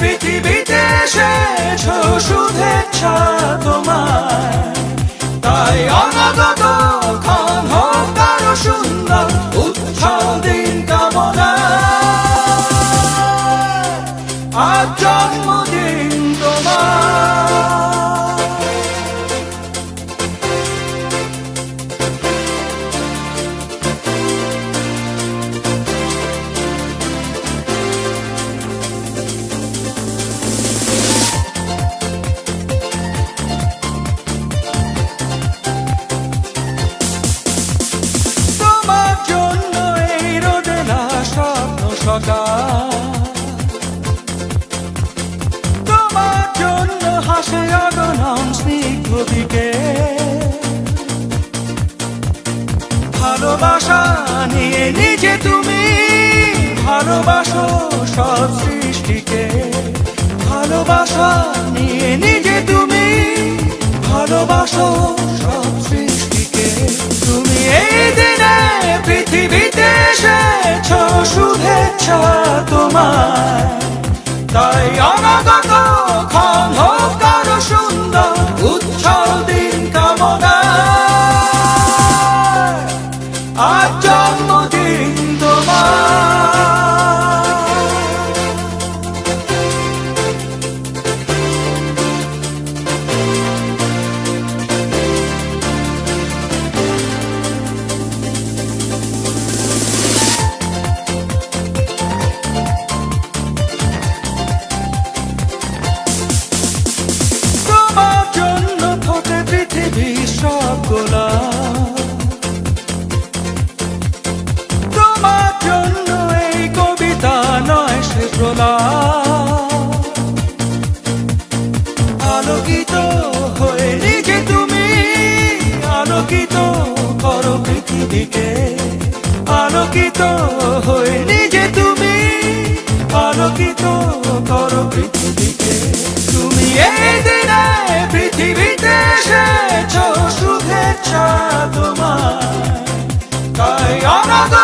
পৃথিবীতে এসেছ শুভেচ্ছা তোমার হাসে অগণন স্নিগ্ধ ভালোবাসা নিয়ে নিজে তুমি ভালোবাসো সব সৃষ্টিকে। ভালোবাসা নিয়ে নিজে তুমি ভালোবাসো সব সৃষ্টিকে। তুমি এই দিনে পৃথিবীতে এসেছ শুভেচ্ছা। পৃথিবীকে আলোকিত হয়ে নিজে তুমি, আলোকিত করো পৃথিবীকে। তুমি এই দিনে পৃথিবীতে এসেছ শুভেচ্ছা তোমার তাই অনাগত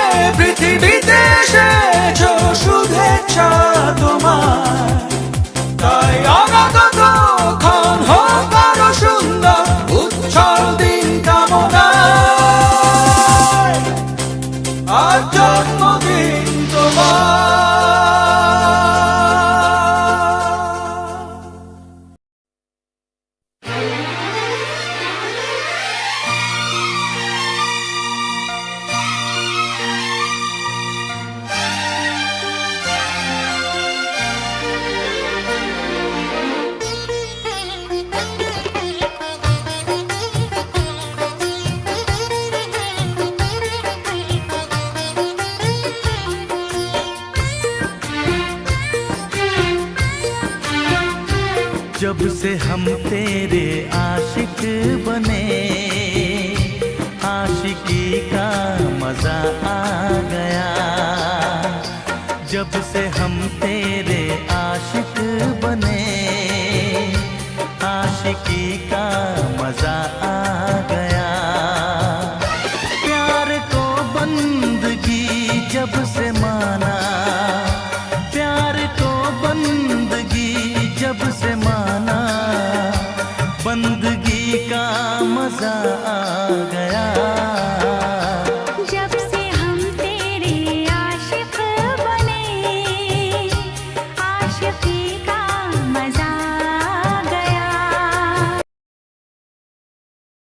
পৃথিবীতে এসেছ, শুভেচ্ছা তোমার তাই অনাগত ক্ষণ হোক আরও সুন্দর উচ্ছল দিন কামনা আর জন্মদিন जब से हम तेरे आशिक बने, आशिकी का मज़ा आ गया। जब से हम तेरे आशिक बने, आशिकी का मज़ा आ